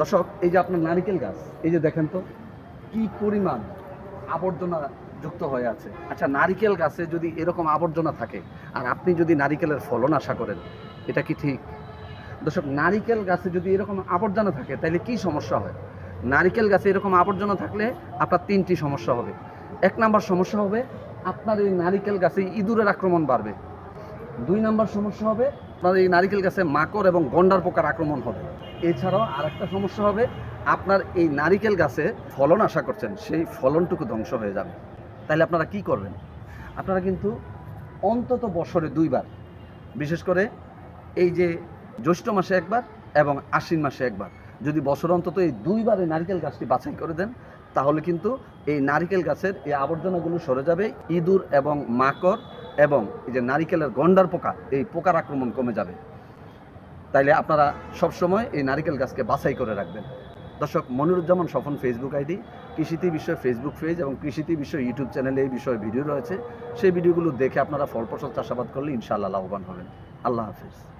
দর্শক, এই যে আপনার নারিকেল গাছ, এই যে দেখেন তো, কি পরিমাণ আবর্জনা যুক্ত হয়ে আছে। আচ্ছা নারিকেল গাছে যদি এরকম আবর্জনা থাকে, আর আপনি যদি নারিকেলের ফলন আশা করেন, এটা কি ঠিক? দর্শক, নারিকেল গাছে যদি এরকম আবর্জনা থাকে, তাহলে কি সমস্যা হয়? নারিকেল গাছে এরকম আবর্জনা থাকলে আপনার তিনটি সমস্যা হবে। এক নাম্বার সমস্যা হবে, আপনার এই নারিকেল গাছে ইঁদুরের আক্রমণ বাড়বে। দুই নাম্বার সমস্যা হবে, আপনার এই নারিকেল গাছে মাকড় এবং গন্ডার পোকার আক্রমণ হবে। এছাড়াও আর একটা সমস্যা হবে, আপনার এই নারিকেল গাছে ফলন আশা করছেন, সেই ফলনটুকু ধ্বংস হয়ে যাবে। তাহলে আপনারা কি করবেন? আপনারা কিন্তু অন্তত বছরে দুইবার, বিশেষ করে এই যে জ্যৈষ্ঠ মাসে একবার এবং আশ্বিন মাসে একবার, যদি বছর অন্তত এই দুইবার এই নারকেল গাছটি বাছাই করে দেন, তাহলে কিন্তু এই নারিকেল গাছের এই আবর্জনাগুলো সরে যাবে, ইঁদুর এবং মাকড় এবং এই যে নারিকেলের গন্ডার পোকা, এই পোকার আক্রমণ কমে যাবে। তাইলে আপনারা সবসময় এই নারিকেল গাছকে বাছাই করে রাখবেন। দর্শক, মনিরুজ্জামান সফন ফেসবুক আইডি কৃষিতে বিষয়ে ফেসবুক পেজ এবং কৃষিতে বিষয়ে ইউটিউব চ্যানেলে এই বিষয়ে ভিডিও রয়েছে। সেই ভিডিওগুলো দেখে আপনারা ফল ফসল চাষাবাদ করলে ইনশাআল্লাহ লাভবান হবেন। আল্লাহ হাফিজ।